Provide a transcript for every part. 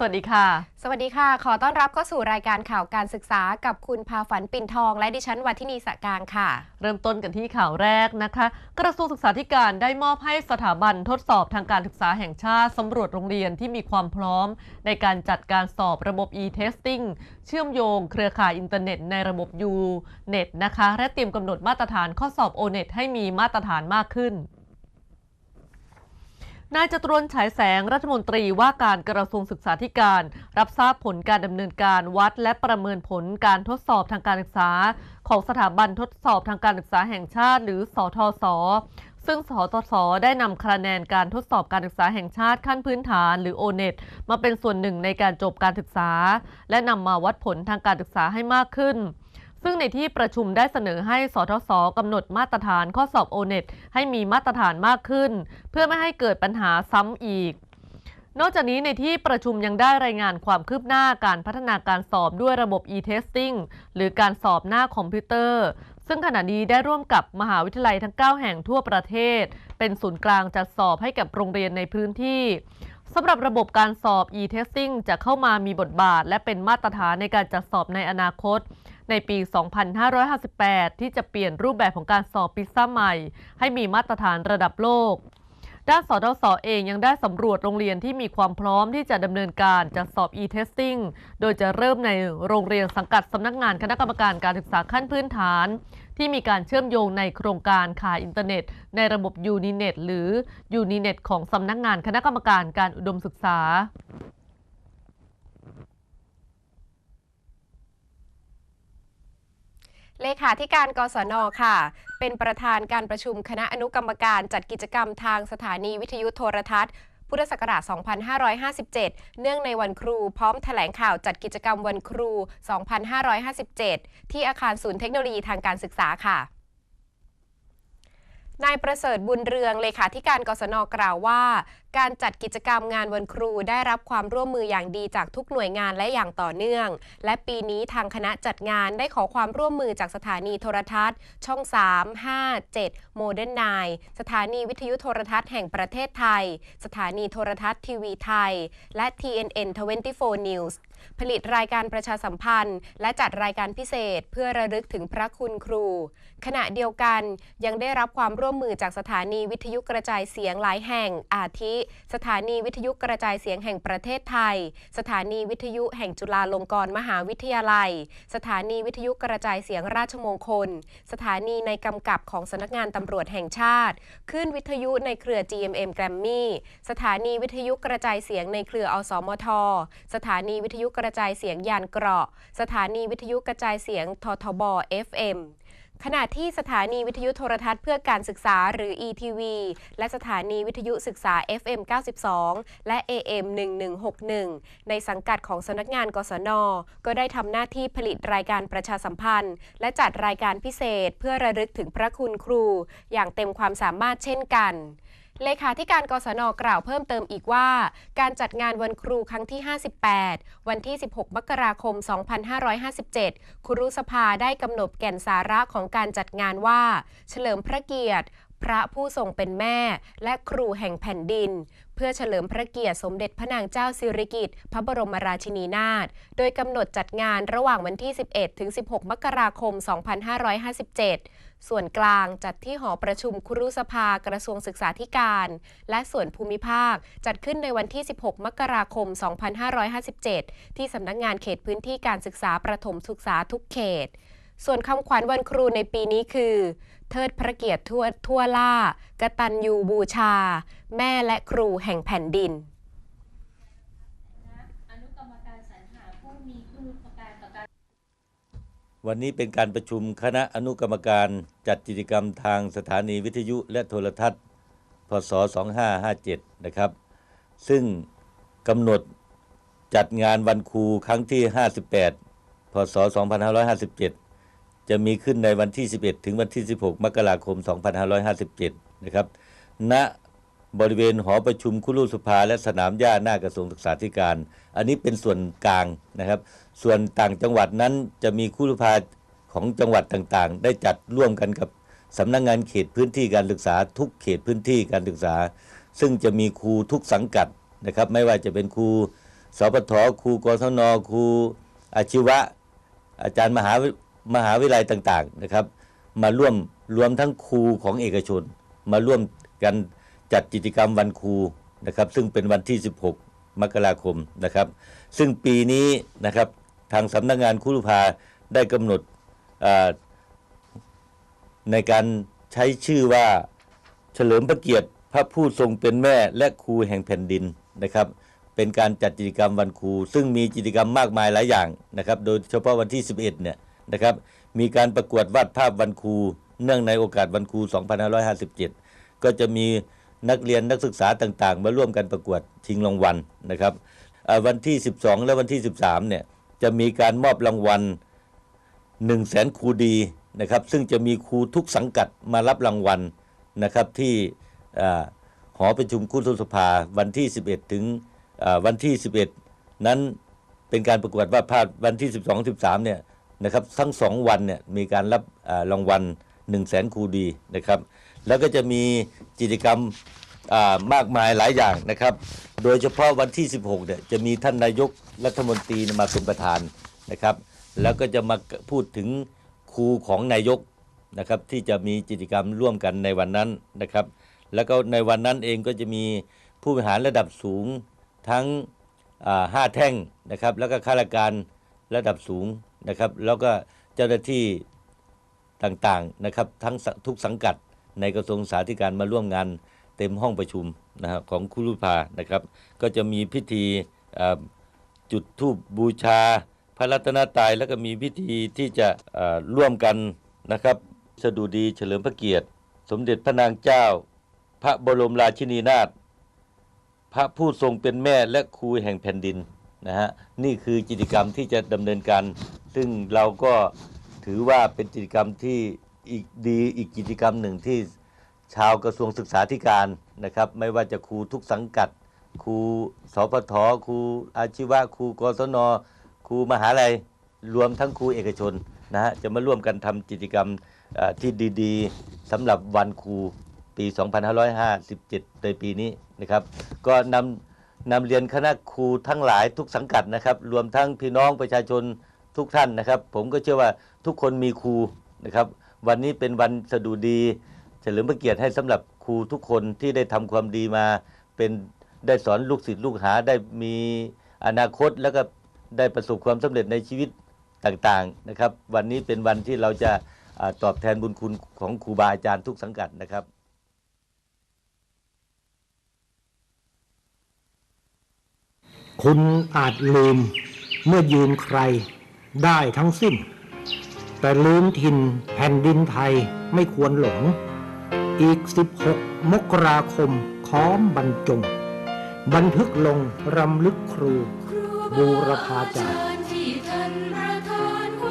สวัสดีค่ะ สวัสดีค่ะ ขอต้อนรับเข้าสู่รายการข่าวการศึกษากับคุณพาฝันปิ่นทอง และดิฉันวัทินีสะการค่ะ เริ่มต้นกันที่ข่าวแรกนะคะ กระทรวงศึกษาธิการได้มอบให้สถาบันทดสอบทางการศึกษาแห่งชาติสำรวจโรงเรียนที่มีความพร้อม ในการจัดการสอบระบบ e-testing เชื่อมโยง เครือข่ายอินเทอร์เน็ตในระบบ U-NET นะคะ และเตรียมกำหนดมาตรฐานข้อสอบ O-NET ให้มีมาตรฐานมากขึ้น นายจตุรนฉายแสงรัฐมนตรีว่าการกระทรวงศึกษาธิการ รับทราบผลการดำเนินการวัดและประเมินผลการทดสอบทางการศึกษา ของสถาบันทดสอบทางการศึกษาแห่งชาติ หรือสทศซึ่งสทศได้นำคะแนนการทดสอบการศึกษาแห่งชาติขั้นพื้นฐานหรือ O-NET มาเป็นส่วนหนึ่งในการจบการศึกษา และนำมาวัดผลทางการศึกษาให้มากขึ้น ซึ่งในที่ประชุมได้เสนอให้สทศกำหนดมาตรฐานข้อสอบ O-NET ให้มีมาตรฐานมากขึ้น เพื่อไม่ให้เกิดปัญหาซ้ำอีกนอกจากนี้ในที่ประชุมยังได้รายงานความคืบหน้าการพัฒนาการสอบด้วยระบบ e-testing หรือการสอบหน้าคอมพิวเตอร์ ซึ่งขณะนี้ได้ร่วมกับมหาวิทยาลัยทั้ง 9 แห่งทั่วประเทศ เป็นศูนย์กลางจัดสอบให้กับโรงเรียนในพื้นที่สำหรับระบบการสอบ e-testing จะเข้ามามีบทบาท และเป็นมาตรฐานในการจัดสอบในอนาคต ในปี 2558 ที่จะเปลี่ยนรูปแบบของการสอบพิซซ่าใหม่ ให้มีมาตรฐานระดับโลก ด้านสทศเองยังได้สำรวจโรงเรียนที่มีความพร้อมที่จะดำเนินการจัดสอบ e-testing โดยจะเริ่มในโรงเรียนสังกัดสำนักงานคณะกรรมการการศึกษาขั้นพื้นฐาน ที่มีการเชื่อมโยงในโครงการขายอินเทอร์เน็ต ในระบบ Uninet หรือ Uninet ของสำนักงานคณะกรรมการการอุดมศึกษา เลขาธิการกศนค่ะ เป็นประธานการประชุมคณะอนุกรรมการจัดกิจกรรมทางสถานีวิทยุโทรทัศน์ พุทธศักราช 2557 เนื่องในวันครูพร้อมแถลงข่าวจัดกิจกรรมวันครู 2557 ที่อาคารศูนย์เทคโนโลยีทางการศึกษาค่ะนายประเสริฐบุญเรืองเลขาธิการกศนกล่าวว่าการจัดกิจกรรมงานวันครูได้รับความร่วมมืออย่างดีจากทุกหน่วยงานและอย่างต่อเนื่อง และปีนี้ทางคณะจัดงานได้ขอความร่วมมือจากสถานีโทรทัศน์ ช่อง 3 5 7 โมเดิร์นไนสถานีวิทยุโทรทัศน์แห่งประเทศไทย สถานีโทรทัศน์ทีวีไทย และ TNN 24 News ผลิตรายการประชาสัมพันธ์ และจัดรายการพิเศษเพื่อระลึกถึงพระคุณครู ขณะเดียวกันยังได้รับความร่วมมือจากสถานีวิทยุกระจายเสียงหลายแห่งอาทิสถานีวิทยุกระจายเสียงแห่งประเทศไทย สถานีวิทยุแห่งจุฬาลงกรณ์มหาวิทยาลัย สถานีวิทยุกระจายเสียงราชมงคล สถานีในกำกับของสำนักงานตำรวจแห่งชาติคลื่นวิทยุในเครือ GMM แกรมมี่สถานีวิทยุกระจายเสียงในเครืออสมท สถานีวิทยุกระจายเสียงยานเกราะ สถานีวิทยุกระจายเสียงททบ FM ขณะที่สถานีวิทยุโทรทัศน์เพื่อการศึกษาหรือ ETV และสถานีวิทยุศึกษา FM 92 และ AM 1161 ในสังกัดของสำนักงานกศน ก็ได้ทำหน้าที่ผลิตรายการประชาสัมพันธ์ และจัดรายการพิเศษเพื่อระลึกถึงพระคุณครู อย่างเต็มความสามารถเช่นกัน เลขาธิการกศนกล่าวเพิ่มเติมอีกว่า การจัดงานวันครูครั้งที่ 58 วันที่ 16 มกราคม 2557 ครูสภาได้กำหนดแก่นสาระของการจัดงานว่า เฉลิมพระเกียรติ พระผู้ทรงเป็นแม่ และครูแห่งแผ่นดินเพื่อเฉลิมพระเกียรติสมเด็จพระนางเจ้าสิริกิติ์พระบรมราชินีนาถ โดยกำหนดจัดงานระหว่างวันที่ 11 ถึง 16 มกราคม 2557 ส่วนกลางจัดที่หอประชุมครุสภากระทรวงศึกษาธิการ และส่วนภูมิภาคจัดขึ้นในวันที่ 16 มกราคม 2557 ที่สำนักงงานเขตพื้นที่การศึกษาประถมศึกษาทุกเขต ส่วนคำขวัญวันครูในปีนี้คือ เทิดพระเกียรติทั่วทั่วล่ากตัญญูบูชา แม่และครูแห่งแผ่นดิน อนุกรรมการสรรหาผู้มีคุณูปการต่อการ วันนี้เป็นการประชุมคณะอนุกรรมการจัดกิจกรรมทางสถานีวิทยุและโทรทัศน์ พศ 2557 นะครับ ซึ่งกำหนดจัดงานวันครูครั้งที่ 58 พศ 2557 จะมีขึ้นในวันที่ 11 ถึงวันที่ 16 มกราคม 2557 นะครับ ณ บริเวณหอประชุมคุรุสภา และสนามหญ้าหน้ากระทรวงศึกษาธิการ อันนี้เป็นส่วนกลางนะครับ ส่วนต่างจังหวัดนั้นจะมีคุรุสภาของจังหวัดต่างๆ ได้จัดร่วมกันกับสำนักงงานเขตพื้นที่การศึกษา ทุกเขตพื้นที่การศึกษา ซึ่งจะมีครูทุกสังกัดนะครับ ไม่ว่าจะเป็นครูสปทครูกศนครูอาชีวะ อาจารย์มหามหาวิทยาลัยต่างๆนะครับ มาร่วมรวมทั้งครูของเอกชน มาร่วมกัน จัดกิจกรรมวันครูนะครับ ซึ่งเป็นวันที่ 16 มกราคมนะครับ ซึ่งปีนี้นะครับทางสำนักงานครูรุภาได้กำหนดในการใช้ชื่อว่าเฉลิมพระเกียรติพระผู้ทรงเป็นแม่และครูแห่งแผ่นดินนะครับ เป็นการจัดกิจกรรมวันครู ซึ่งมีกิจกรรมมากมายหลายอย่างนะครับ โดยเฉพาะวันที่ 11 เนี่ยนะครับ มีการประกวดวาดภาพวันครู เนื่องในโอกาสวันครู 2557 ก็จะมี นักเรียนนักศึกษาต่างๆ มาร่วมกันประกวดชิงรางวัลนะครับวันที่ 12 และวันที่ 13เนี่ยจะมีการมอบรางวัล1 0 0 0 0แสนครูดีนะครับซึ่งจะมีครูทุกสังกัดมารับรางวัลนะครับที่หอประชุมครูสภาวันที่ 11 ถึงวันที่ 11 นั้นเป็นการประกวดวาดภาพวันที่ 12 13เนี่ยนะครับทั้งสองวันเนี่ยมีการรับรางวัล1 0 0 0 0แสนครูดีนะครับ แล้วก็จะมีกิจกรรมมากมายหลายอย่างนะครับ โดยเฉพาะวันที่ 16เนี่ยจะมีท่านนายกรัฐมนตรีมาเป็นประธานนะครับ แล้วก็จะมาพูดถึงครูของนายกนะครับที่จะมีกิจกรรมร่วมกันในวันนั้นนะครับ แล้วก็ในวันนั้นเองก็จะมีผู้บริหารระดับสูงทั้งห้าแท่งนะครับ แล้วก็ข้าราชการระดับสูงนะครับ แล้วก็เจ้าหน้าที่ต่างๆนะครับทั้งทุกสังกัด ในกระทรวงสาธารณการมาร่วมงานเต็มห้องประชุมนะครับของครูรุภานะครับ ก็จะมีพิธีจุดธูปบูชา พระรัตนตรัยแล้วก็มีพิธีที่จะร่วมกันนะครับสดุดีเฉลิมพระเกียรติ สมเด็จพระนางเจ้า พระบรมราชินีนาถพระผู้ทรงเป็นแม่และครูแห่งแผ่นดินนะฮะนี่คือกิจกรรมที่จะดำเนินการ ซึ่งเราก็ถือว่าเป็นกิจกรรมที่ อีกดีอีกกิจกรรมหนึ่งที่ชาวกระทรวงศึกษาธิการนะครับ ไม่ว่าจะครูทุกสังกัด ครูสพทครูอาชีวะครูกศนครูมหาลัยรวมทั้งครูเอกชนนะฮะจะมาร่วมกันทำกิจกรรมที่ดีๆสำหรับวันครูปี 2557 ในปีนี้นะครับ ก็นำนำเรียนคณะครูทั้งหลายทุกสังกัดนะครับ รวมทั้งพี่น้องประชาชนทุกท่านนะครับ ผมก็เชื่อว่าทุกคนมีครูนะครับ วันนี้เป็นวันสดุดี เฉลิมพระเกียรติให้สำหรับครูทุกคนที่ได้ทำความดีมา เป็นได้สอนลูกศิษย์ลูกหาได้มีอนาคตแล้วก็ได้ประสบความสำเร็จในชีวิตต่างๆนะครับ วันนี้เป็นวันที่เราจะตอบแทนบุญคุณของครูบาอาจารย์ทุกสังกัดนะครับคุณอาจลืมเมื่อยืนใครได้ทั้งสิ้น แต่ลืมถิ่นแผ่นดินไทยไม่ควรหลง อีก 16 มกราคมค้อมบรรจง บันทึกลงรำลึกครู บูรพาจารย์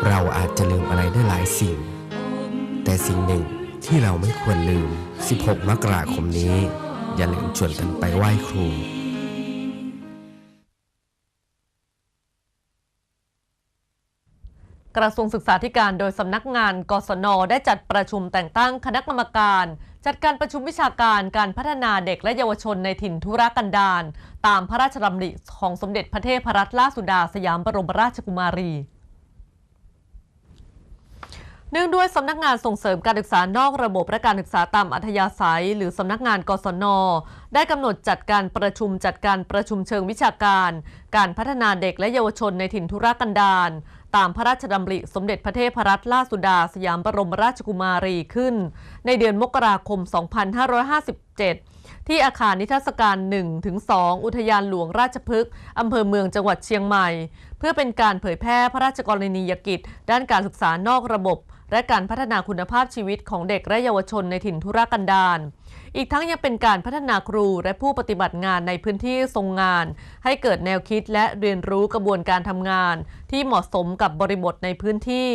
เราอาจจะลืมอะไรได้หลายสิ่ง แต่สิ่งหนึ่งที่เราไม่ควรลืม 16 มกราคมนี้ อย่าลืมชวนกันไปไหว้ครู กระทรวงศึกษาธิการโดยสำนักงานกศนได้จัดประชุมแต่งตั้งคณะกรรมการ จัดการประชุมวิชาการการพัฒนาเด็กและเยาวชนในถิ่นทุรกันดารตามพระราชดำริของสมเด็จพระเทพรัตนราชสุดาสยามบรมราชกุมารีเนื่องด้วยสำนักงานส่งเสริมการศึกษานอกระบบและการศึกษาตามอัธยาศัย หรือสำนักงานกศน ได้กำหนดจัดการประชุมจัดการประชุมเชิงวิชาการ การพัฒนาเด็กและเยาวชนในถิ่นทุรกันดาร ตามพระราชดำริสมเด็จพระเทพรัตนราชสุดาสยามบรมราชกุมารีขึ้น ในเดือนมกราคม 2557 ที่อาคารนิทรรศการ 1-2 อุทยานหลวงราชพฤกษ์อำเภอเมืองจังหวัดเชียงใหม่ เพื่อเป็นการเผยแพร่พระราชกรณียกิจ ด้านการศึกษานอกระบบ และการพัฒนาคุณภาพชีวิตของเด็กและเยาวชนในถิ่นทุรกันดาร อีกทั้งยังเป็นการพัฒนาครูและผู้ปฏิบัติงานในพื้นที่ทรงงาน ให้เกิดแนวคิดและเรียนรู้กระบวนการทำงาน ที่เหมาะสมกับบริบทในพื้นที่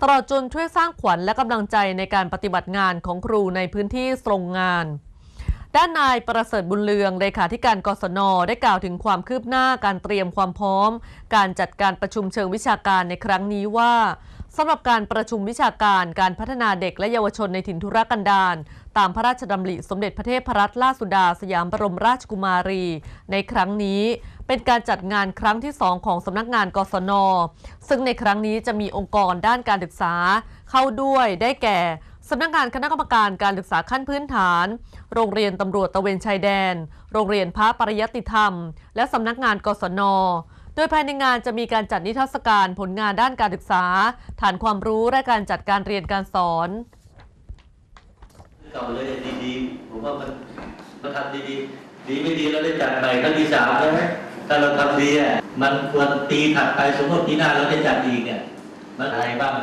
ตลอดจนช่วยสร้างขวัญและกำลังใจในการปฏิบัติงานของครูในพื้นที่ทรงงานด้านนายประเสริฐบุญเลืองเลขาธิการกศนได้กล่าวถึงความคืบหน้าการเตรียมความพร้อม การจัดการประชุมเชิงวิชาการในครั้งนี้ว่าสำหรับการประชุมวิชาการการพัฒนาเด็กและเยาวชนในถิ่นทุรกันดาร ตามพระราชดำริสมเด็จพระเทพรัตนราชสุดาสยามบรมราชกุมารี ในครั้งนี้เป็นการจัดงานครั้งที่ 2 ของสำนักงานกศน ซึ่งในครั้งนี้จะมีองค์กรด้านการศึกษา เข้าด้วยได้แก่สำนักงานคณะกรรมการการศึกษาขั้นพื้นฐาน โรงเรียนตำรวจตะเวนชายแดน โรงเรียนพระปริยติธรรม และสำนักงานกศนโดยภายในงานจะมีการจัดนิทรรศการผลงานด้านการศึกษา ฐานความรู้และการจัดการเรียนการสอน เก่าเลยดีๆผมว่ามันมันทำดีๆดีไม่ดีเราได้จัดใหม่ครั้งที่สามใช่ไหมถ้าเราทำดีอะมันควรปีถัดไปสมมติปีหน้าเราได้จัดอีกเนี่ยมันอะไรบ้าง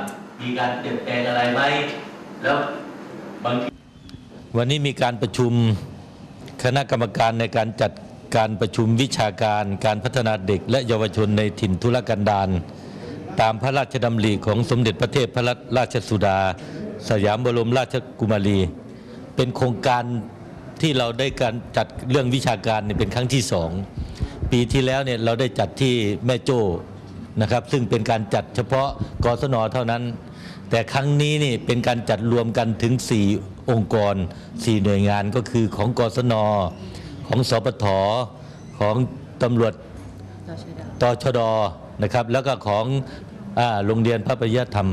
มีการเปลี่ยนแปลงอะไรไหมแล้วบางทีวันนี้มีการประชุมคณะกรรมการในการจัดการประชุมวิชาการการพัฒนาเด็ก และเยาวชนในถิ่นทุรกันดารตามพระราชดำริของสมเด็จพระเทพพระราชสุดา สยามบรมราชกุมารี เป็นโครงการที่เราได้การจัดเรื่องวิชาการเนี่ยเป็นครั้งที่สองปีที่แล้วเนี่ยเราได้จัดที่แม่โจ้นะครับ ซึ่งเป็นการจัดเฉพาะกศนเท่านั้น แต่ครั้งนี้นี่เป็นการจัดรวมกันถึง 4 องค์กร 4 หน่วยงานก็คือของกศนของสปทของตำรวจตชดนะครับ แล้วก็ของอโรงเรียนพระปริยธรรม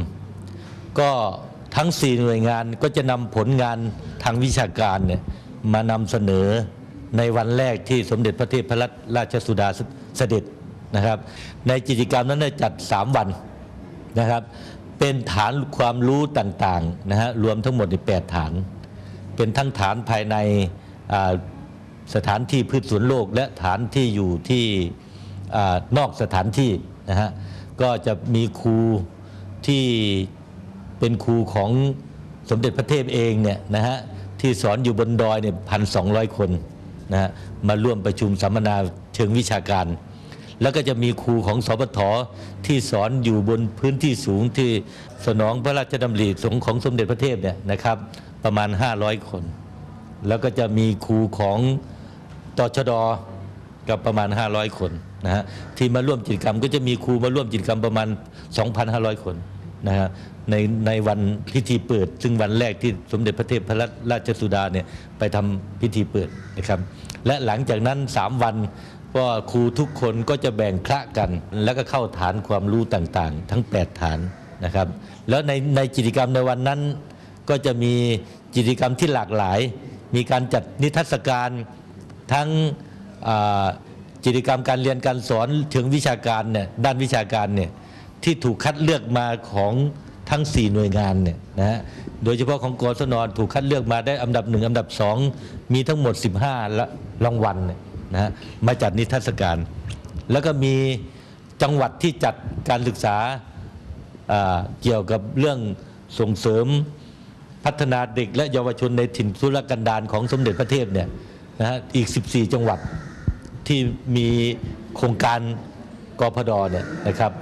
ก็ ทั้ง 4 หน่วยงานก็จะนำผลงานทางวิชาการเนี่ยมานำเสนอในวันแรกที่สมเด็จพระเทพรัตนราชสุดาเสด็จนะครับ ในกิจกรรมนั้นได้จัด 3 วันนะครับ เป็นฐานความรู้ต่างๆนะฮะรวมทั้งหมดใน8ฐาน เป็นทั้งฐานภายในสถานที่พืชสวนโลก และฐานที่อยู่ที่อนอกสถานที่นะฮะก็จะมีครูที่ เป็นครูของสมเด็จพระเทพเองเนี่ยนะฮะที่สอนอยู่บนดอยเนี่ยพันสองคนนะฮะมาร่วมประชุมสัมมนาเชิงวิชาการ แล้วก็จะมีครูของสปทที่สอนอยู่บนพื้นที่สูงที่สนองพระราชดำริสงของสมเด็จพระเทพเนี่ยนะครับประมาณ 500 คน แล้วก็จะมีครูของตชดกับประมาณ 500 คนนะฮะที่มาร่วมกิจกรรมก็จะมีครูมาร่วมกิจกรรมประมาณ 2,500 คน นะฮะในในวันพิธีเปิด ซึ่งวันแรกที่สมเด็จพระเทพพระราชสุดาเนี่ยไปทำพิธีเปิดนะครับ และหลังจากนั้น 3 วันก็ครูทุกคนก็จะแบ่งคละกัน แล้วก็เข้าฐานความรู้ต่างๆ ทั้ง 8 ฐานนะครับ แล้วในในกิจกรรมในวันนั้น ก็จะมีกิจกรรมที่หลากหลาย มีการจัดนิทรรศการทั้งกิจกรรมการเรียนการสอนถึงวิชาการเนี่ยด้านวิชาการเนี่ย ที่ถูกคัดเลือกมาของทั้ง 4 หน่วยงานเนี่ยนะฮะโดยเฉพาะของกศนถูกคัดเลือกมาได้อันดับหนึ่งอันดับสองมีทั้งหมด 15ละรางวัลเนี่ยนะฮะมาจัดนิทรรศการ แล้วก็มีจังหวัดที่จัดการศึกษาอ่าเกี่ยวกับเรื่องส่งเสริมพัฒนาเด็กและเยาวชนในถิ่นทุรกันดารของสมเด็จพระเทพเนี่ยนะฮะอีก 14 จังหวัดที่มีโครงการกพดเนี่ยนะครับ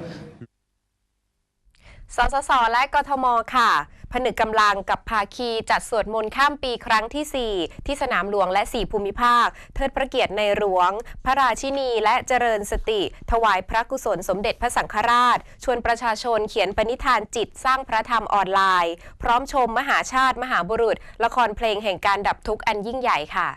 สสส และกทม ค่ะ ผนึกกำลังกับภาคีจัดสวดมนต์ข้ามปีครั้งที่ 4 ที่สนามหลวงและ 4 ภูมิภาค เทิดพระเกียรติในหลวง พระราชินีและเจริญสติ ถวายพระกุศลสมเด็จพระสังฆราช ชวนประชาชนเขียนปณิธานจิตสร้างพระธรรมออนไลน์ พร้อมชมมหาชาติมหาบุรุษ ละครเพลงแห่งการดับทุกข์อันยิ่งใหญ่ค่ะ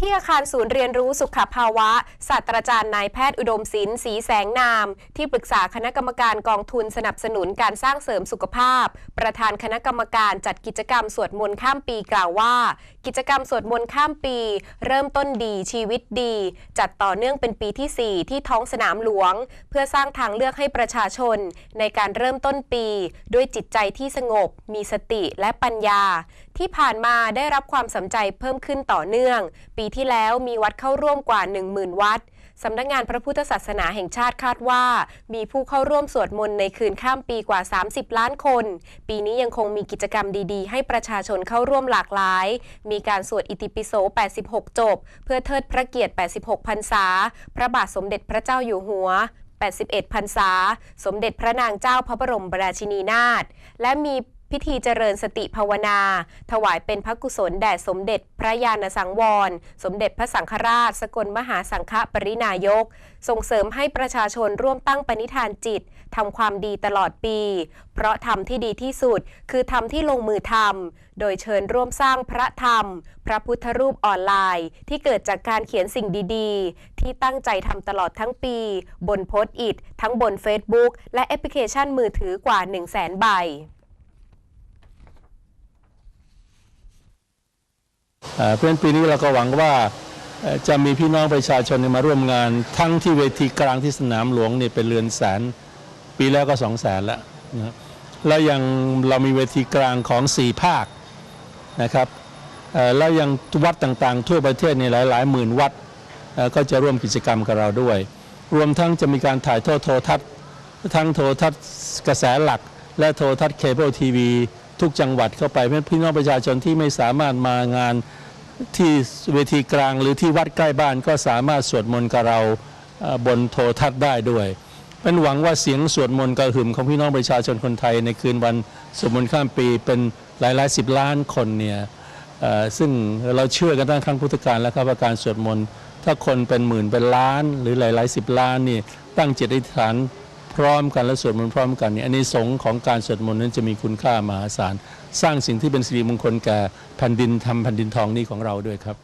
ที่อาคารศูนย์เรียนรู้สุขภาวะศาสตราจารย์นายแพทย์อุดมศิลป์สีแสงนาม ที่ปรึกษาคณะกรรมการกองทุนสนับสนุนการสร้างเสริมสุขภาพ ประธานคณะกรรมการจัดกิจกรรมสวดมนต์ข้ามปีกล่าวว่ากิจกรรมสวดมนต์ข้ามปี เริ่มต้นดีชีวิตดี จัดต่อเนื่องเป็นปีที่ 4 ที่ท้องสนามหลวง เพื่อสร้างทางเลือกให้ประชาชน ในการเริ่มต้นปี ด้วยจิตใจที่สงบ มีสติและปัญญา ที่ผ่านมาได้รับความสนใจเพิ่มขึ้นต่อเนื่อง ปีที่แล้วมีวัดเข้าร่วมกว่า 10,000 วัด สำนักงานพระพุทธศาสนาแห่งชาติคาดว่า มีผู้เข้าร่วมสวดมนต์ในคืนข้ามปีกว่า 30 ล้านคน ปีนี้ยังคงมีกิจกรรมดีๆ ให้ประชาชนเข้าร่วมหลากหลาย มีการสวดอิติปิโส 86 จบ เพื่อเทิดพระเกียรติ 86 พรรษา พระบาทสมเด็จพระเจ้าอยู่หัว81พรรษา สมเด็จพระนางเจ้าพระบรมราชินีนาถและมี พิธีเจริญสติภาวนา ถวายเป็นพระกุศลแด่สมเด็จพระญาณสังวร สมเด็จพระสังฆราช สกลมหาสังฆปรินายก ส่งเสริมให้ประชาชนร่วมตั้งปณิธานจิตทำความดีตลอดปี เพราะทำที่ดีที่สุด คือทำที่ลงมือทำโดยเชิญร่วมสร้างพระธรรม พระพุทธรูปออนไลน์ ที่เกิดจากการเขียนสิ่งดีๆ ที่ตั้งใจทำตลอดทั้งปี บนโพสต์อิททั้งบน Facebook และแอปพลิเคชันมือถือกว่า 1 0 0 0 0แสนใบ เอ่อเพราะฉะนั้นปีนี้เราก็หวังว่าจะมีพี่น้องประชาชนมาร่วมงาน ทั้งที่เวทีกลางที่สนามหลวงเนี่ยเป็นเรือนแสน ปีแล้วก็สองแสนแล้วนะแล้วยังเรามีเวทีกลางของสี่ภาคนะครับแล้วยังวัดต่างๆ ทั่วประเทศเนี่ยหลายๆหมื่นวัดก็จะร่วมกิจกรรมกับเราด้วย รวมทั้งจะมีการถ่ายทอดโทรทัศน์ ทั้งโทรทัศน์กระแสหลัก และโทรทัศน์เคเบิลทีวี ทุกจังหวัดเข้าไปเพราะพี่น้องประชาชนที่ไม่สามารถมางานที่เวทีกลางหรือที่วัดใกล้บ้านก็สามารถสวดมนต์กับเราบนโทรทัศน์ได้ด้วยเป็นหวังว่าเสียงสวดมนต์กระหึ่มของพี่น้องประชาชนคนไทยในคืนวันสวดมนต์ข้ามปีเป็นหลายหลายสิบล้านคนเนี่ยซึ่งเราเชื่อกันตั้งครั้งพุทธกาลแล้วครับว่าการสวดมนต์ถ้าคนเป็นหมื่นเป็นล้านหรือหลายหลายสิบล้านนี่ตั้งจิตอธิษฐาน พร้อมกันและสวดมนต์พร้อมกันเนี่ยอันนี้สงของการสวดมนต์นั้นจะมีคุณค่ามหาศาล สร้างสิ่งที่เป็นสิริมงคลแก่แผ่นดินทำแผ่นดินทองนี้ของเราด้วยครับ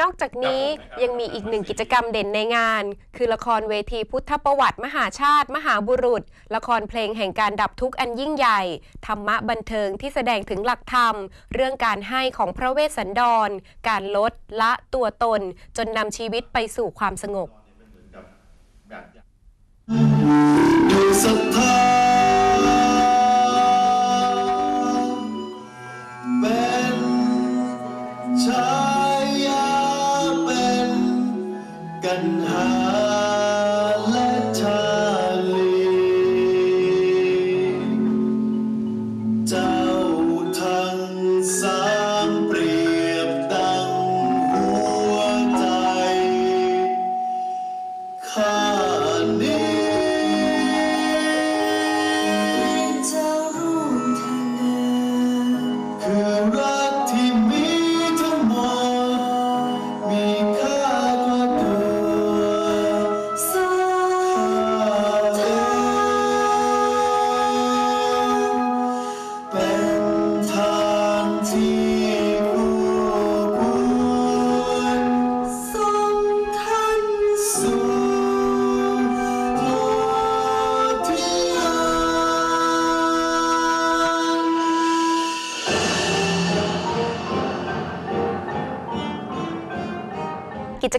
นอกจากนี้ยังมีอีกหนึ่งกิจกรรมเด่นในงาน คือละครเวทีพุทธประวัติ มหาชาติ มหาบุรุษ ละครเพลงแห่งการดับทุกข์อันยิ่งใหญ่ ธรรมะบันเทิงที่แสดงถึงหลักธรรม เรื่องการให้ของพระเวสสันดร การลดละตัวตน จนนำชีวิตไปสู่ความสงบ ด้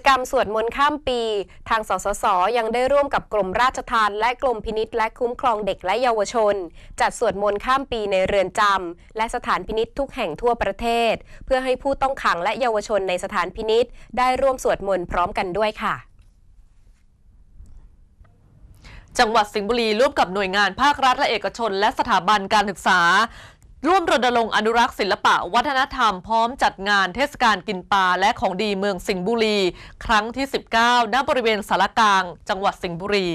กรรมสวดมนต์ข้ามปี ทางสสส ยังได้ร่วมกับกรมราชทัณฑ์และกรมพินิษและคุ้มครองเด็กและเยาวชน จัดสวดมนต์ข้ามปีในเรือนจำและสถานพินิษทุกแห่งทั่วประเทศ เพื่อให้ผู้ต้องขังและเยาวชนในสถานพินิษได้ร่วมสวดมนต์พร้อมกันด้วยค่ะจังหวัดสิงห์บุรีร่วมกับหน่วยงานภาครัฐและเอกชน และสถาบันการศึกษา ร่วมรณรงค์อนุรักษ์ศิลปะวัฒนธรรมพร้อมจัดงานเทศกาลกินปลาและของดีเมืองสิงห์บุรี ครั้งที่ 19 ณ บริเวณสารกลาง จังหวัดสิงห์บุรี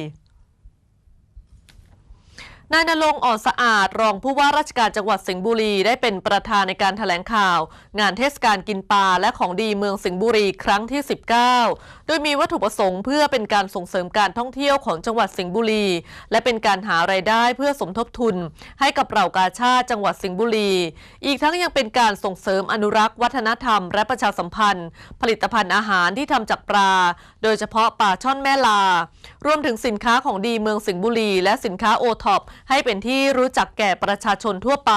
นายนรงค์อ่อนสะอาด รองผู้ว่าราชการจังหวัดสิงห์บุรี ได้เป็นประธานในการแถลงข่าว งานเทศกาลกินปลาและของดีเมืองสิงห์บุรีครั้งที่ 19 โดยมีวัตถุประสงค์เพื่อเป็นการส่งเสริมการท่องเที่ยวของจังหวัดสิงห์บุรี และเป็นการหารายได้เพื่อสมทบทุน ให้กับเหล่ากาชาติจังหวัดสิงห์บุรี อีกทั้งยังเป็นการส่งเสริมอนุรักษ์วัฒนธรรม และประชาสัมพันธ์ ผลิตภัณฑ์อาหารที่ทำจากปลา โดยเฉพาะปลาช่อนแม่ลา รวมถึงสินค้าของดีเมืองสิงห์บุรี และสินค้าโอท็อปให้เป็นที่รู้จักแก่ประชาชนทั่วไป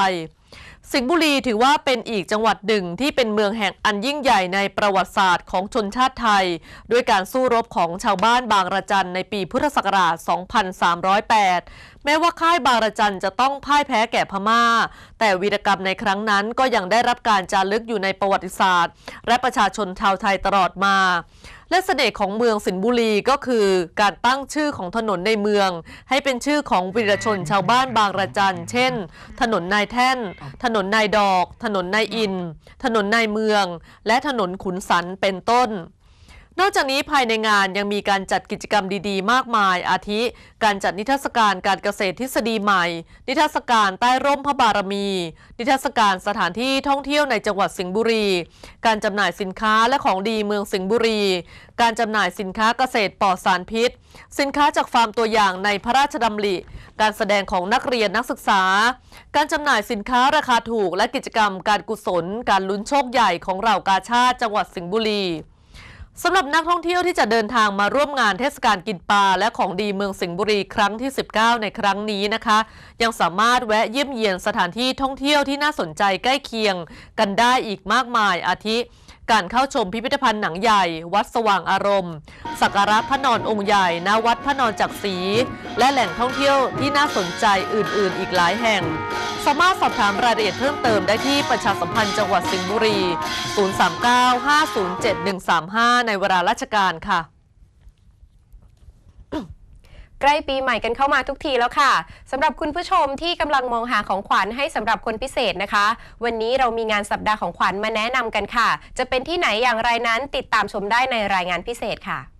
สิงห์บุรีถือว่าเป็นอีกจังหวัดหนึ่งที่เป็นเมืองแห่งอันยิ่งใหญ่ในประวัติศาสตร์ของชนชาติไทย ด้วยการสู้รบของชาวบ้านบางระจันในปีพุทธศักราช 2308 แม้ว่าค่ายบางระจันจะต้องพ่ายแพ้แก่พม่า แต่วีรกรรมในครั้งนั้นก็ยังได้รับการจารึกอยู่ในประวัติศาสตร์ และประชาชนชาวไทยตลอดมา และเสน่ห์ของเมืองสิงห์บุรีก็คือการตั้งชื่อของถนนในเมือง ให้เป็นชื่อของวีรชนชาวบ้านบางระจัน เช่น ถนนนายแท่น ถนนนายดอก ถนนนายอิน ถนนนายเมือง และถนนขุนสันเป็นต้น นอกจากนี้ภายในงานยังมีการจัดกิจกรรมดีๆ มากมาย อาทิ การจัดนิทรรศการการเกษตรทฤษฎีใหม่ นิทรรศการใต้ร่มพระบารมี นิทรรศการสถานที่ท่องเที่ยวในจังหวัดสิงห์บุรี การจำหน่ายสินค้าและของดีเมืองสิงห์บุรี การจำหน่ายสินค้าเกษตรปลอดสารพิษ สินค้าจากฟาร์มตัวอย่างในพระราชดำริ การแสดงของนักเรียนนักศึกษา การจำหน่ายสินค้าราคาถูก และกิจกรรมการกุศล การลุ้นโชคใหญ่ของเหล่ากาชาติจังหวัดสิงห์บุรี สำหรับนักท่องเที่ยวที่จะเดินทางมาร่วมงานเทศกาลกินปลาและของดีเมืองสิงห์บุรีครั้งที่ 19 ในครั้งนี้นะคะ ยังสามารถแวะเยี่ยมเยียนสถานที่ท่องเที่ยวที่น่าสนใจใกล้เคียงกันได้อีกมากมายอาทิ การเข้าชมพิพิธภัณฑ์หนังใหญ่ วัดสว่างอารมณ์ สักการะพระนอนองค์ใหญ่ณวัดพระนอนจักรี และแหล่งท่องเที่ยวที่น่าสนใจอื่น ๆ อีกหลายแห่ง สามารถสอบถามรายละเอียดเพิ่มเติมได้ที่ประชาสัมพันธ์จังหวัดสิงห์บุรี 039-507-135 ในเวลาราชการค่ะ ใกล้ปีใหม่กันเข้ามาทุกทีแล้วค่ะสำหรับคุณผู้ชมที่กำลังมองหาของขวัญให้สำหรับคนพิเศษนะคะ วันนี้เรามีงานสัปดาห์ของขวัญมาแนะนำกันค่ะ จะเป็นที่ไหนอย่างไรนั้นติดตามชมได้ในรายงานพิเศษค่ะ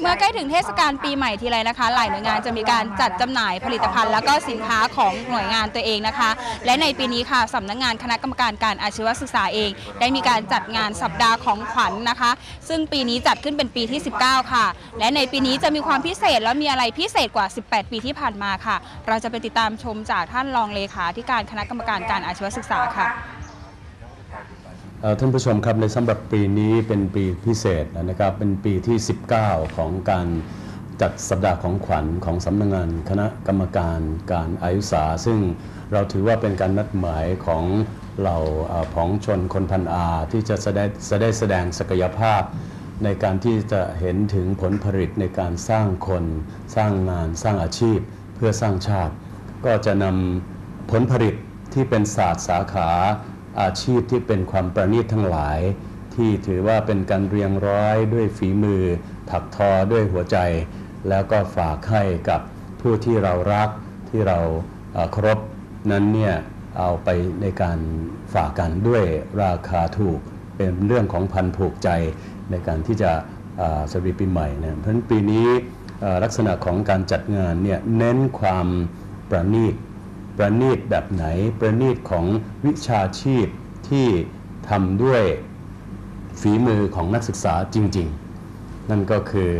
เมื่อใกล้ถึงเทศกาลปีใหม่ทีไรนะคะ หลายหน่วยงานจะมีการจัดจำหน่ายผลิตภัณฑ์ แล้วก็สินค้าของหน่วยงานตัวเองนะคะ และในปีนี้ค่ะสำนักงานคณะกรรมการการอาชีวศึกษาเอง ได้มีการจัดงานสัปดาห์ของขวัญนะคะ ซึ่งปีนี้จัดขึ้นเป็นปีที่ 19 ค่ะ และในปีนี้จะมีความพิเศษและมีอะไรพิเศษกว่า 18 ปีที่ผ่านมาค่ะ เราจะไปติดตามชมจากท่านรองเลขาธิการคณะกรรมการการอาชีวศึกษาค่ะ ท่านผู้ชมครับในสำหรับปีนี้เป็นปีพิเศษนะครับเป็นปีที่ 19 ของการจัดสัปดาห์ของขวัญของสำนักงานคณะกรรมการการอายุษาซึ่งเราถือว่าเป็นการนัดหมายของเหล่าผองชนคนพันอาที่จะแสดงแสดงแสดงศักยภาพ ในการที่จะเห็นถึงผลผลิตในการสร้างคน สร้างงานสร้างอาชีพ เพื่อสร้างชาติ ก็จะนำผลผลิตที่เป็นศาสตร์สาขา อาชีพที่เป็นความประณีตทั้งหลาย ที่ถือว่าเป็นการเรียงร้อยด้วยฝีมือ ถักทอด้วยหัวใจ แล้วก็ฝากให้กับผู้ที่เรารักที่เราเคารพนั้นเนี่ยเอาไปในการฝากกันด้วยราคาถูกเป็นเรื่องของพันผูกใจในการที่จะสวีปีใหม่เนะเพราะฉะนั้นปีนี้ลักษณะของการจัดงานเนี่ยเน้นความประณีต ประณีตแบบไหน ประณีตของวิชาชีพที่ทำด้วยฝีมือของนักศึกษาจริง ๆ นั่นก็คือ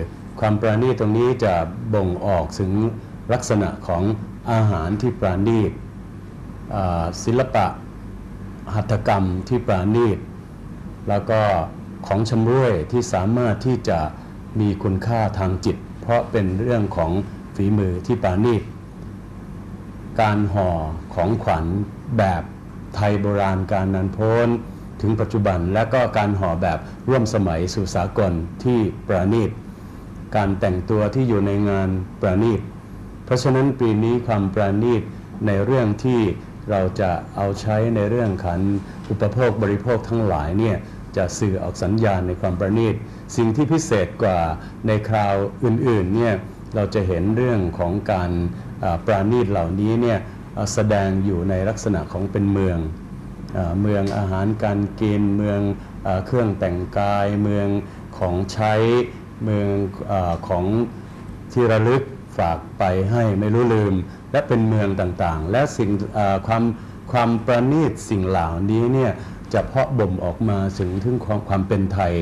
ความประณีตตรงนี้จะบ่งออกถึงลักษณะของอาหารที่ประณีตศิลปะหัตถกรรมที่ประณีต แล้วก็ของชำร่วยที่สามารถที่จะมีคุณค่าทางจิต เพราะเป็นเรื่องของฝีมือที่ประณีต การห่อของขวัญแบบไทยโบราณการนันโพ้นถึงปัจจุบันและก็การห่อแบบร่วมสมัยสู่สากลที่ประณีตการแต่งตัวที่อยู่ในงานประณีตเพราะฉะนั้นปีนี้ความประณีตในเรื่องที่เราจะเอาใช้ในเรื่องขันอุปโภคบริโภคทั้งหลายเนี่ยจะสื่อออกสัญญาณในความประณีตสิ่งที่พิเศษกว่าในคราวอื่นๆเนี่ยเราจะเห็นเรื่องของการ ปราณีตเหล่านี้เนี่ยแสดงอยู่ในลักษณะของเป็นเมืองอเมืองอาหารการกินเมืองอเครื่องแต่งกาย เมืองของใช้เมืองอของที่ระลึกฝากไปให้ไม่รู้ลืม และเป็นเมืองต่างๆ และสิ่งความความประณีตสิ่งเหล่านี้เนี่ยจะเพาะบ่มออกมาถึงถึงความความเป็นไทย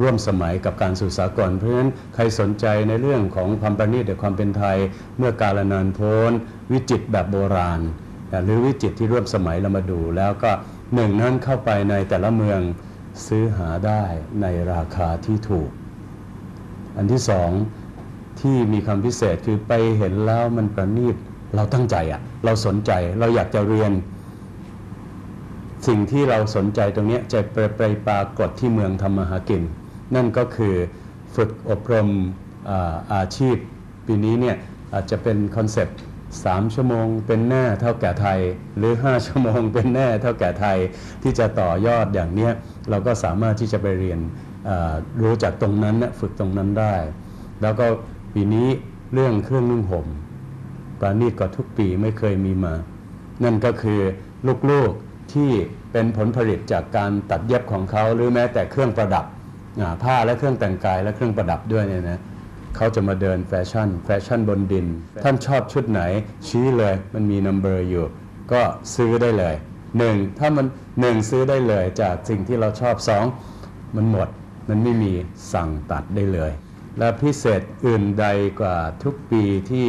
ร่วมสมัยกับการสู่สากลเพราะฉะนั้นใครสนใจในเรื่องของความประณีตในความเป็นไทย เมื่อกาลนานโพ้น วิจิตแบบโบราณ หรือวิจิตที่ร่วมสมัยเรามาดู แล้วก็หนึ่งนั้นเข้าไปในแต่ละเมืองซื้อหาได้ในราคาที่ถูก อันที่สองที่มีความพิเศษคือไปเห็นแล้วมันประณีตเราตั้งใจอะเราสนใจเราอยากจะเรียน สิ่งที่เราสนใจตรงนี้จะไปไปปรากฏที่เมืองทำมาหากิน นั่นก็คือฝึกอบรมอาชีพ ปีนี้เนี่ยอาจจะเป็นคอนเซปต์3ชั่วโมงเป็นแน่เท่าแก่ไทย หรือ 5 ชั่วโมงเป็นแน่เท่าแก่ไทยที่จะต่อยอดอย่างเนี้ยเราก็สามารถที่จะไปเรียนรู้จากตรงนั้นฝึกตรงนั้นได้ แล้วก็ปีนี้เรื่องเครื่องนุ่งห่มปราณีตกว่าทุกปีไม่เคยมีมา นั่นก็คือลูกๆที่เป็นผลผลิตจากการตัดเย็บของเขาหรือแม้แต่เครื่องประดับ ผ้าและเครื่องแต่งกายและเครื่องประดับด้วยเนี่ยนะเขาจะมาเดินแฟชั่น แฟชั่นบนดิน ท่านชอบชุดไหน ชี้เลยมันมีนัมเบอร์อยู่ ก็ซื้อได้เลยหนึ่งถ้ามันหนึ่งซื้อได้เลยจากสิ่งที่เราชอบสองมันหมดมันไม่มีสั่งตัดได้เลย และพิเศษอื่นใดกว่าทุกปีที่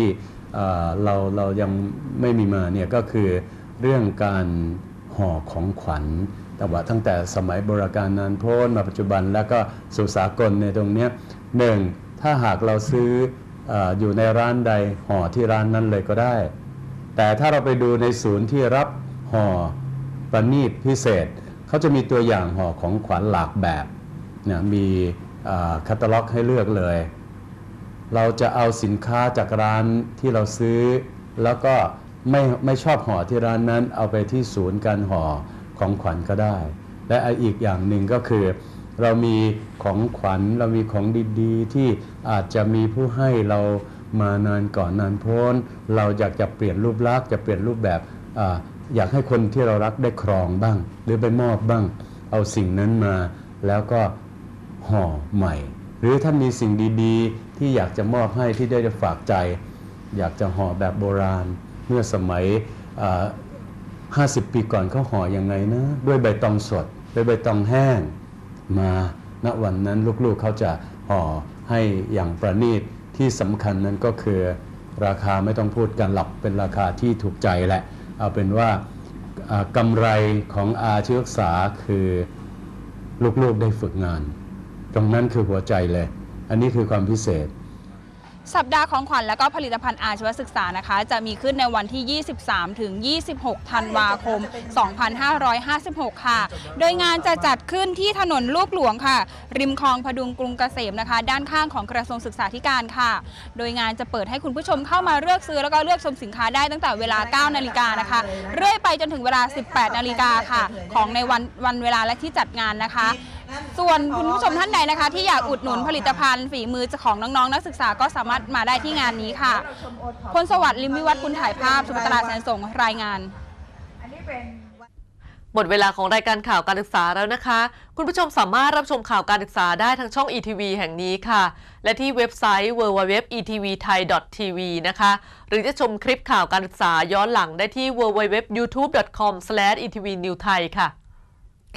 เอ่อเราเรายังไม่มีมาเนี่ยก็คือเรื่องการห่อของขวัญ แต่ว่าตั้งแต่สมัยโบราณกาลนานโพ้นมาปัจจุบันแล้วก็สู่สากลในตรงนี้หนึ่งถ้าหากเราซื้ออออยู่ในร้านใดห่อที่ร้านนั้นเลยก็ได้ แต่ถ้าเราไปดูในศูนย์ที่รับห่อประณีตพิเศษเขาจะมีตัวอย่างห่อของขวัญหลากแบบนะมีแคตตาล็อกให้เลือกเลย เราจะเอาสินค้าจากร้านที่เราซื้อ แล้วก็ไม่ไม่ชอบห่อที่ร้านนั้นเอาไปที่ศูนย์การห่อ ของขวัญก็ได้ และอีกอย่างหนึ่งก็คือ เรามีของขวัญเรามีของดีๆ ที่อาจจะมีผู้ให้เรามานานก่อนนานโพ้น เราอยากจะเปลี่ยนรูปลักษณ์จะเปลี่ยนรูปแบบออยากให้คนที่เรารักได้ครองบ้าง หรือไปมอบบ้าง เอาสิ่งนั้นมาแล้วก็ห่อใหม่ หรือถ้านมีสิ่งดีๆ ที่อยากจะมอบให้ที่ได้จะฝากใจ อยากจะห่อแบบโบราณ เมื่อสมัย อ่า50ปีก่อนเขาห่ออยังไงนะ ด้วยใบตองสดด้วยใบตองแห้ง มาณวันนั้นลูกๆเขาจะห่อให้อย่างประณีตที่สำคัญนั้นก็คือราคาไม่ต้องพูดกันหรอกเป็นราคาที่ถูกใจแหละ เอาเป็นว่ากำไรของอาชีวศึกษาคือลูกๆได้ฝึกงาน ตรงนั้นคือหัวใจเลย อันนี้คือความพิเศษ สัปดาห์ของขวัญและก็ผลิตภัณฑ์อาชีวศึกษานะคะ จะมีขึ้นในวันที่ 23 ถึง 26 ธันวาคม 2556 ค่ะ โดยงานจะจัดขึ้นที่ถนนลูกหลวงค่ะ ริมคลองพดุงกรุงเกษมนะคะ ด้านข้างของกระทรวงศึกษาธิการค่ะ โดยงานจะเปิดให้คุณผู้ชมเข้ามาเลือกซื้อแล้วก็เลือกชมสินค้าได้ตั้งแต่เวลา 9 นาฬิกานะคะ เรื่อยไปจนถึงเวลา 18 นาฬิกาค่ะ ของในวันวันเวลาและที่จัดงานนะคะ ส่วนคุณผู้ชมท่านใดนะคะ ที่อยากอุดหนุนผลิตภัณฑ์ฝีมือของน้องๆนักศึกษาก็สามารถมาได้ที่งานนี้ค่ะพลสวัสดิ์ลิมวิวัฒน์คุณถ่ายภาพสุภัตราแสนสงรายงานหมดเวลาของรายการข่าวการศึกษาแล้วนะคะ คุณผู้ชมสามารถรับชมข่าวการศึกษาได้ทางช่อง ETV แห่งนี้ค่ะ และที่เว็บไซต์ www.etvthai.tv นะคะ หรือจะชมคลิปข่าวการศึกษาย้อนหลังได้ที่ www.youtube.com/etvnewthai ค่ะ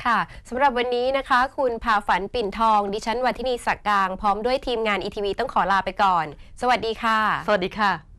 ค่ะสำหรับวันนี้นะคะ คุณพาฝันปิ่นทอง ดิฉันวัทินีสักกลาง พร้อมด้วยทีมงานเอทีวีต้องขอลาไปก่อน สวัสดีค่ะ สวัสดีค่ะ